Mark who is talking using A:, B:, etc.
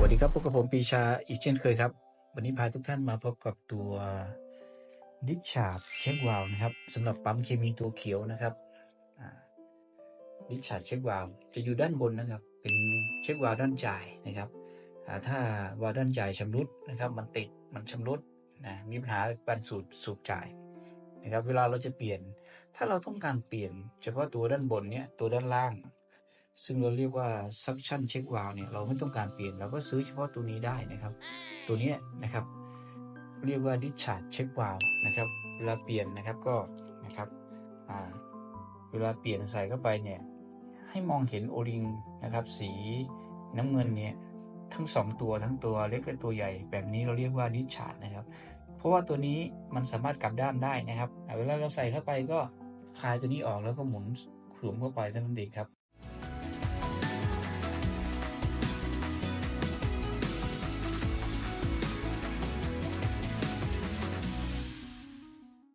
A: สวัสดีครับพบกับผมปีชาอีกเช่นเคยครับ วันนี้พาทุกท่านมาพบกับตัวดิชาร์เช็ควาลนะครับสำหรับปั๊มเคมีตัวเขียวนะครับดิชาร์เช็ควาลจะอยู่ด้านบนนะครับ เป็นเช็ควาลด้านจ่ายนะครับถ้าวาลด้านจ่ายชำรุดนะครับ มันติดมันชำรุดนะมีปัญหาการสูบสูบจ่ายนะครับ เวลาเราจะเปลี่ยน ถ้าเราต้องการเปลี่ยน เฉพาะตัวด้านบนเนี่ยตัวด้านล่าง ซึ่งเราเรียกว่า suction check valve เนี่ยเราไม่ต้องการเปลี่ยนเราก็ซื้อเฉพาะตัวนี้ได้นะครับ ตัวนี้นะครับ เรียกว่า discharge check valve นะครับเวลาเปลี่ยนนะครับก็นะครับเวลาเปลี่ยนใส่เข้าไปเนี่ยให้มองเห็นโอลิงนะครับ สีน้ำเงินเนี่ยทั้งสองตัวทั้งตัวเล็กและตัวใหญ่ แบบนี้เราเรียกว่า discharge นะครับ เพราะว่าตัวนี้มันสามารถกลับด้านได้นะครับเวลาเราใส่เข้าไปก็คลายตัวนี้ออกแล้วก็หมุนสวมเข้าไปเท่านั้นเองครับ